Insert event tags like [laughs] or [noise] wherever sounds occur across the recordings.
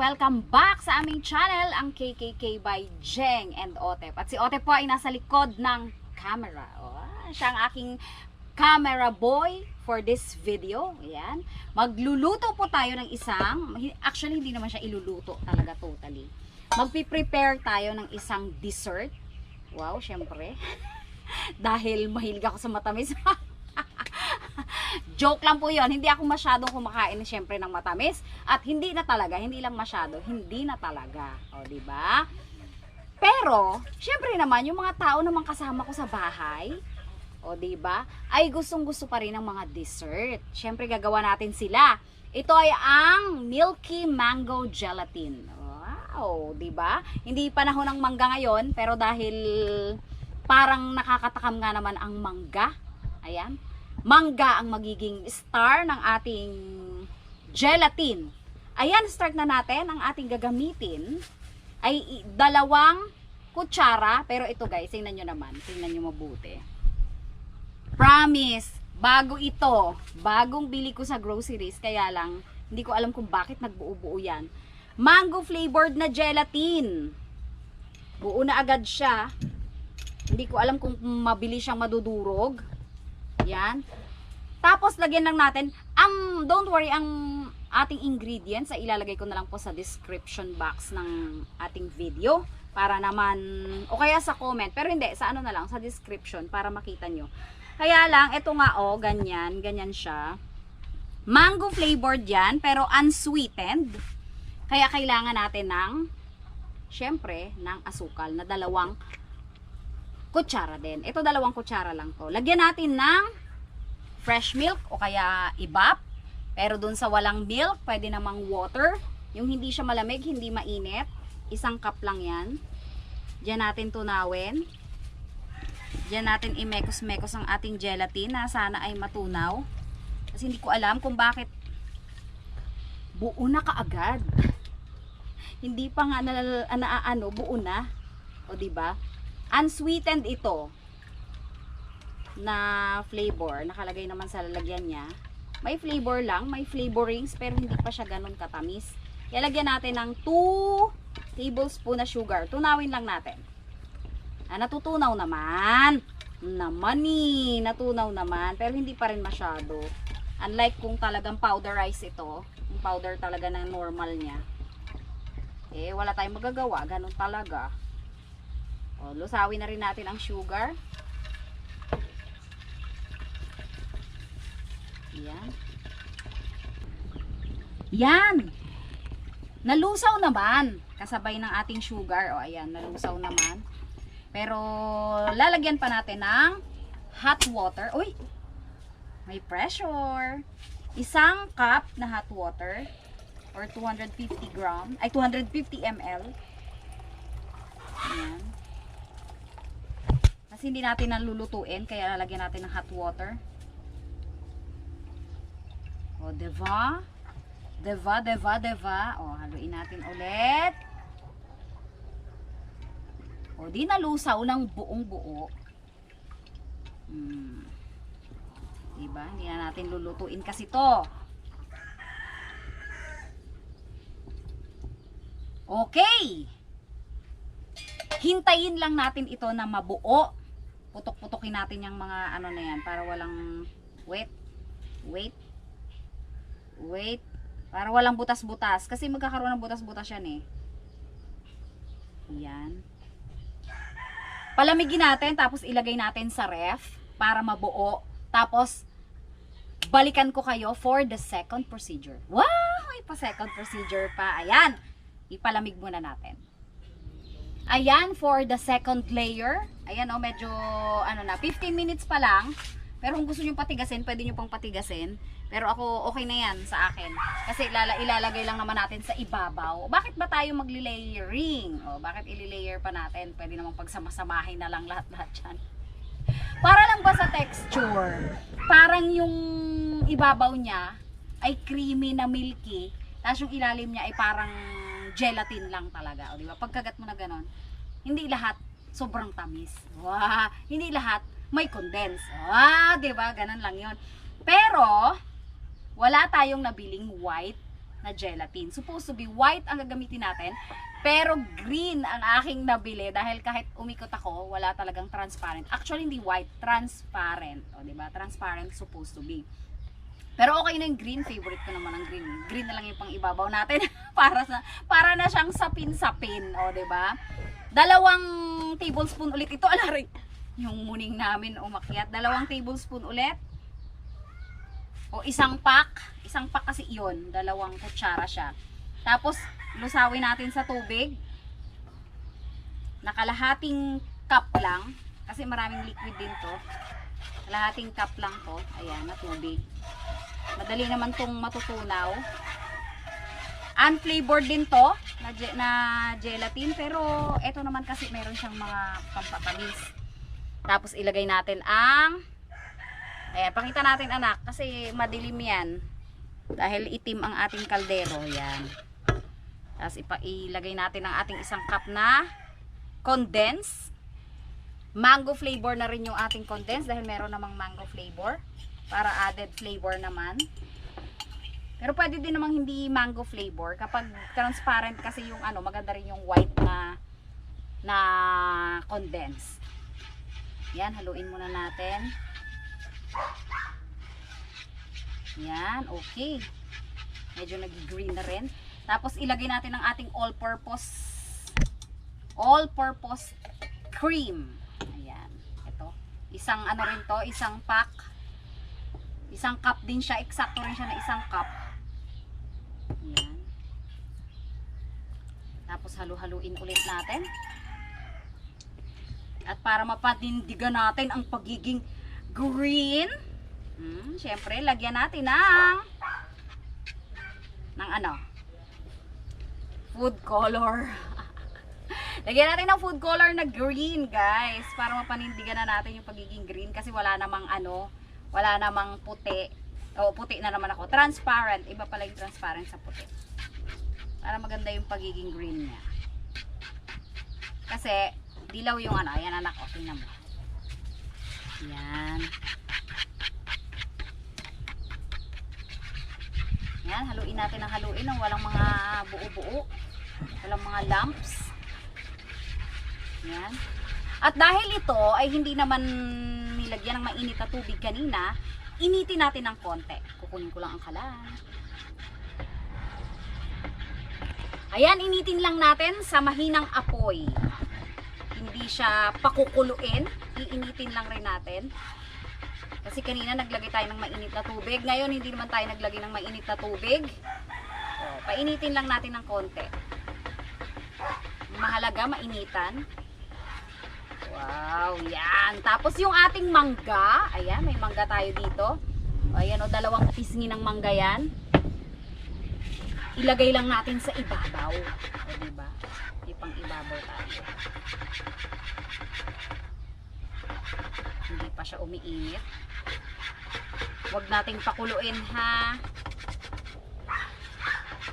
welcome back sa aming channel, ang KKK by Jeng and Otep. At si Otep po ay nasa likod ng camera. Oh, siya ang aking camera boy for this video. Ayan. Magluluto po tayo ng isang, actually hindi naman siya iluluto talaga totally. Magpi-prepare tayo ng isang dessert. Wow, syempre. [laughs] Dahil mahilig ako sa matamis. [laughs] [laughs] Joke lang po yon. Hindi ako masyadong kumakain syempre ng matamis at hindi na talaga, hindi lang masyado, hindi na talaga. O, di ba? Pero, syempre naman yung mga tao naman kasama ko sa bahay, o di ba? Ay gustong-gusto pa rin ng mga dessert. Syempre gagawa natin sila. Ito ay ang Milky Mango Gelatin. Wow, di ba? Hindi panahon ng mangga ngayon, pero dahil parang nakakatakam nga naman ang mangga. Ayan mangga ang magiging star ng ating gelatin. Ayan, start na natin. Ang ating gagamitin ay dalawang kutsara. Pero ito guys, tingnan nyo naman. Tingnan nyo mabuti. Promise, bago ito. Bagong bili ko sa groceries. Kaya lang, hindi ko alam kung bakit nagbuo-buo yan. Mango flavored na gelatin. Buo na agad siya. Hindi ko alam kung mabilis siyang madudurog. Yan. Tapos, lagyan lang natin, ang, don't worry, ang ating ingredients ay ilalagay ko na lang po sa description box ng ating video. Para naman, o kaya sa comment. Pero hindi, sa ano na lang, sa description, para makita nyo. Kaya lang, ito nga, oh, ganyan, ganyan siya. Mango flavored yan, pero unsweetened. Kaya kailangan natin ng, syempre, ng asukal na dalawang kutsara din. Ito dalawang kutsara lang to. Lagyan natin ng fresh milk o kaya ibap. Pero dun sa walang milk, pwede namang water. Yung hindi siya malamig, hindi mainit. Isang cup lang yan. Diyan natin tunawin. Diyan natin imekos-mekos ang ating gelatin na sana ay matunaw. Kasi hindi ko alam kung bakit buo na kaagad. [laughs] hindi pa nga na, na, ano, buo na. O ba? Unsweetened ito na flavor. Nakalagay naman sa lalagyan niya. May flavor lang, may flavorings pero hindi pa siya ganun katamis. Ilalagyan natin ng 2 tablespoon na sugar. Tunawin lang natin. Ah, natutunaw naman. Naman ni, natunaw naman. Pero hindi pa rin masyado. Unlike kung talagang powderize ito, yung powder talaga na normal niya. Eh, wala tayong magagawa. Ganun talaga. O, lusawin na rin natin ang sugar. Yan. Yan. Nalusaw naman. Kasabay ng ating sugar. O, ayan, nalusaw naman. Pero, lalagyan pa natin ng hot water. Uy! May pressure. Isang cup na hot water or 250 gram, ay 250 ml. Ayan. Kasi hindi natin nalulutuin, kaya lalagyan natin ng hot water. O, diba? Diba, diba, diba? O, haluin natin ulit. O, di nalusaw ng buong buo. Hmm. Diba? Hindi na natin lulutuin kasi to. Okay. Hintayin lang natin ito na mabuo putok-putokin natin yung mga ano na yan para walang wait wait wait para walang butas-butas. Kasi magkakaroon ng butas-butas yan eh. Yan palamigin natin tapos ilagay natin sa ref para mabuo. Tapos balikan ko kayo for the second procedure. Wow! May pa second procedure pa. Ayan! Ipalamig muna natin Ayan, for the second layer. Ayan, oh, medyo, ano na, 15 minutes pa lang. Pero kung gusto nyo patigasin, pwede nyo pang patigasin. Pero ako, okay na yan sa akin. Kasi ilala, ilalagay lang naman natin sa ibabaw. Bakit ba tayo magli-layering? O, bakit ili-layer pa natin? Pwede namang pagsamasamahin na lang lahat-lahat yan. Para lang ba sa texture? Parang yung ibabaw niya ay creamy na milky. Tapos yung ilalim niya ay parang gelatin lang talaga. O, di ba? Pagkagat mo na ganon, hindi lahat sobrang tamis. Wow! Hindi lahat may condense. Wow! Di ba? Ganon lang yon. Pero, wala tayong nabiling white na gelatin. Supposed to be white ang gagamitin natin, pero green ang aking nabili dahil kahit umikot ako, wala talagang transparent. Actually, hindi white, transparent. O, di ba? Transparent supposed to be. Pero okay na yung green, favorite ko naman ang green. Green na lang yung pang ibabaw natin [laughs] para sa para na siyang sapin-sapin, o 'di ba? Dalawang tablespoon ulit ito, alari. Yung muning namin umakyat, dalawang tablespoon ulit. O isang pack, isang pack kasi 'yon, dalawang kutsara siya. Tapos lusawin natin sa tubig. Nakalahating cup lang kasi maraming liquid din to. Kalahating cup lang to. Ayan, na tubig. Madali naman tong matutunaw. Unflavored din to na, na gelatin pero ito naman kasi meron siyang mga pampatamis. Tapos ilagay natin ang Ayan, pakita natin anak kasi madilim yan. Dahil itim ang ating kaldero. Yan. Tapos ipa ilagay natin ang ating isang cup na condense. Mango flavor na rin yung ating condense dahil meron namang mango flavor para added flavor naman. Pero pwede din namang hindi mango flavor kapag transparent kasi yung ano, maganda rin yung white na na condense. Yan, haluin muna natin. Yan, okay. Medyo nag-green na rin. Tapos ilagay natin ang ating all-purpose all-purpose cream. Isang ano rin to, isang pack. Isang cup din siya, eksakto rin siya na isang cup. Ayan. Tapos halu-haluin ulit natin. At para mapatindigan natin ang pagiging green, hmm, syempre, lagyan natin ng ng ano? Food color. Lagyan natin ng food color na green, guys, para mapanindigan na natin yung pagiging green kasi wala namang ano, wala namang puti. O, puti na naman ako. Transparent. Iba pala yung transparent sa puti. Para maganda yung pagiging green niya. Kasi, dilaw yung ano. Ayan anak, o, tingnan mo. Yan. Yan, haluin natin ang haluin ng walang mga buo-buo. Walang mga lumps. Yan. At dahil ito ay hindi naman nilagyan ng mainit na tubig kanina, initin natin ng konti. Kukunin ko lang ang kalan. Ayan, initin lang natin sa mahinang apoy. Hindi siya pakukuluin. Iinitin lang rin natin. Kasi kanina naglagay tayo ng mainit na tubig. Ngayon, hindi naman tayo naglagay ng mainit na tubig. O, painitin lang natin ng konti. Mahalaga, mainitan. Wow, yan. Tapos yung ating mangga. Ayan, may mangga tayo dito. O, ayan o, dalawang pisngi ng mangga yan. Ilagay lang natin sa ibabaw. O, diba? May pang ibabaw tayo. Hindi pa siya umiinit. Huwag nating pakuluin ha.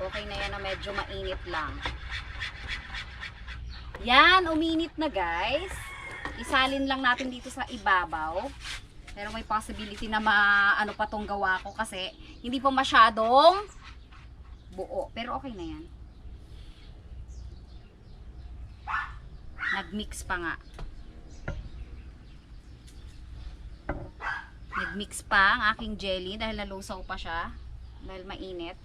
Okay na yan na medyo mainit lang. Yan, uminit na guys. Isalin lang natin dito sa ibabaw. Pero may possibility na maano pa tong gawa ko kasi hindi pa masyadong buo. Pero okay na yan. Nagmix pa nga. Nagmix pa ang aking jelly dahil nalusaw pa siya. Dahil mainit.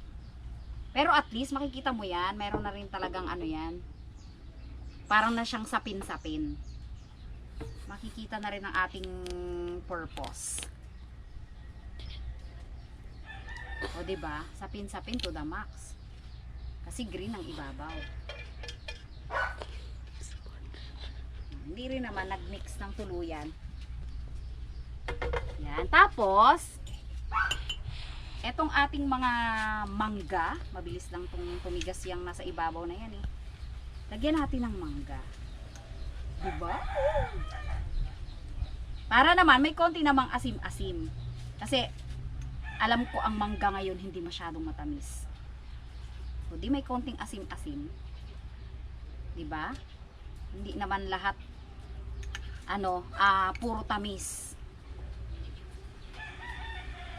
Pero at least makikita mo yan. Meron na rin talagang ano yan. Parang na siyang sapin-sapin. Makikita na rin ang ating purpose. O, ba diba? Sapin-sapin to the max. Kasi green ang ibabaw. Hindi rin naman nagmix ng tuluyan. Yan. Tapos, etong ating mga mangga, mabilis lang tong tumigas yung nasa ibabaw na yan eh. Lagyan natin ng mangga. Diba? Para naman, may konti namang asim-asim. Kasi, alam ko ang mangga ngayon hindi masyadong matamis. So, di may konting asim-asim. Diba? Hindi naman lahat ano, ah puro tamis.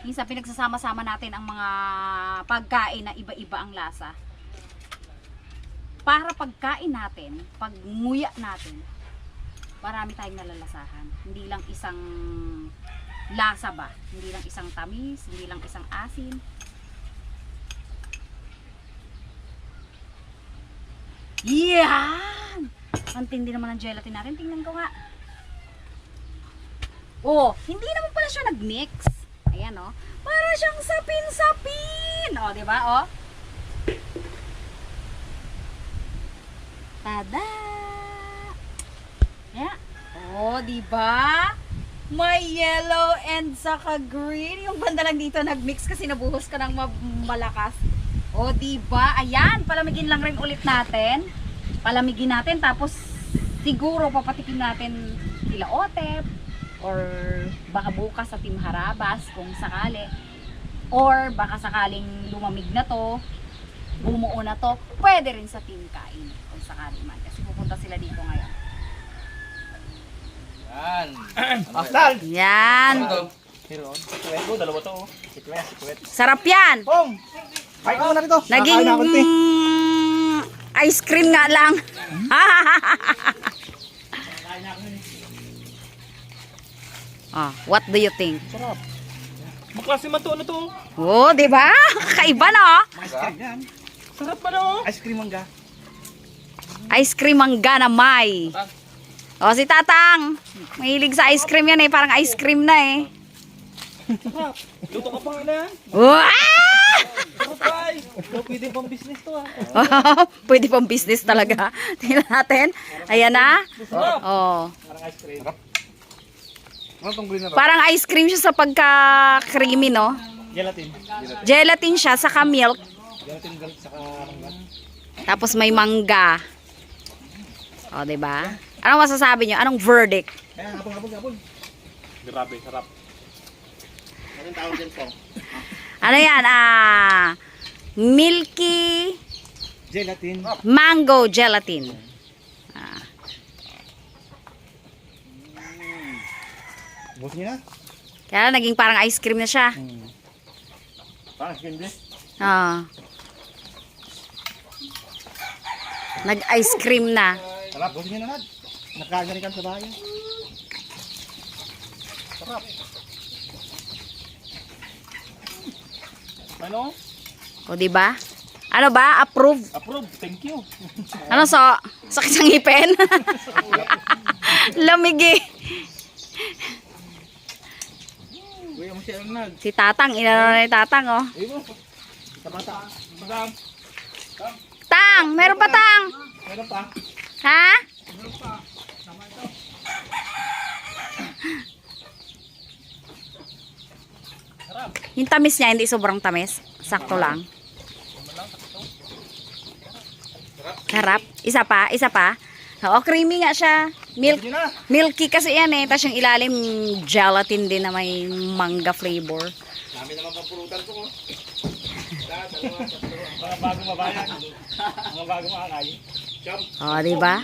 Minsan pinagsasama-sama natin ang mga pagkain na iba-iba ang lasa. Para pagkain natin, pag nguya natin, marami tayong nalalasahan. Hindi lang isang lasa ba? Hindi lang isang tamis, hindi lang isang asin. Yan! Ang tindi naman ng gelatin natin. Tingnan ko nga. Oh, hindi naman pala siya nag-mix. Ayan oh. Para siyang sapin-sapin. Oh, di ba? Oh. Tada! Yeah. Oh, di ba? May yellow and saka green. Yung banda lang dito nag-mix kasi nabuhos ka ng ma- malakas. O, di ba? Ayan, palamigin lang rin ulit natin. Palamigin natin tapos siguro papatikin natin sila Otep or baka bukas sa Team Harabas kung sakali. Or baka sakaling lumamig na to, bumuo na to, pwede rin sa Team Kain kung sakali man. Kasi pupunta sila dito ngayon. Yan. Asal! Yan. Ko, dalawa to. oh. Sarap yan. Pong! Kahit mo na rito. Naging mm, ice cream nga lang. [laughs] ah, what do you think? Sarap. Maklase man to, ano to? Oh, di ba? [laughs] Kakaiba no? Ice cream yan. Sarap pa no? Ice cream mangga. Ice cream mangga na may. Oh, si Tatang. Mahilig sa ice cream yan eh. Parang ice cream na eh. Luto ka pa nga na yan. Wow! Sarap ay. Ito pwede pang business to ah. [laughs] Pwede pang business talaga. [laughs] Tingnan natin. Ayan na. Sarap. Oh. Parang ice cream. Ano? Parang ice cream siya sa pagka-creamy, no? Gelatin. Gelatin siya, saka milk. Gelatin saka mangga. Tapos may mangga. O, di ba? Anong masasabi nyo? Anong verdict? Kaya hapon, hapon, hapon. Grabe, sarap. Anong tawag din po? Ano yan? Ah, milky Gelatin. mango gelatin. Ah, Bus niyo na. kaya naging parang ice cream na siya. Parang ice cream Ah. Nag-ice cream na. Sarap. Bus niyo na, Nad. Nakain na rin kami sa bahay. Sarap. Ano? O, di ba? Ano ba? Approve. Approve. Thank you. Ano so? Sakit sa ngipin? [laughs] Lamig eh. Kuya mo siya ang nag. Si Tatang, inano na ni Tatang oh. Ayun mo. Sa bata. Madam. Tang, meron pa Tang? Meron pa. Ha? Yung tamis niya, hindi sobrang tamis. Sakto lang. Sarap. Isa pa, isa pa. Oo, creamy nga siya. Milk, milky kasi yan eh. Tapos yung ilalim, gelatin din na may manga flavor. Dami naman pampulutan ko. oh. Mga bagong mabayan. Mga bagong. O, oh, di ba?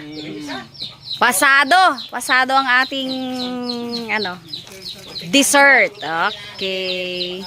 Pasado. Pasado ang ating ano, dessert. Okay.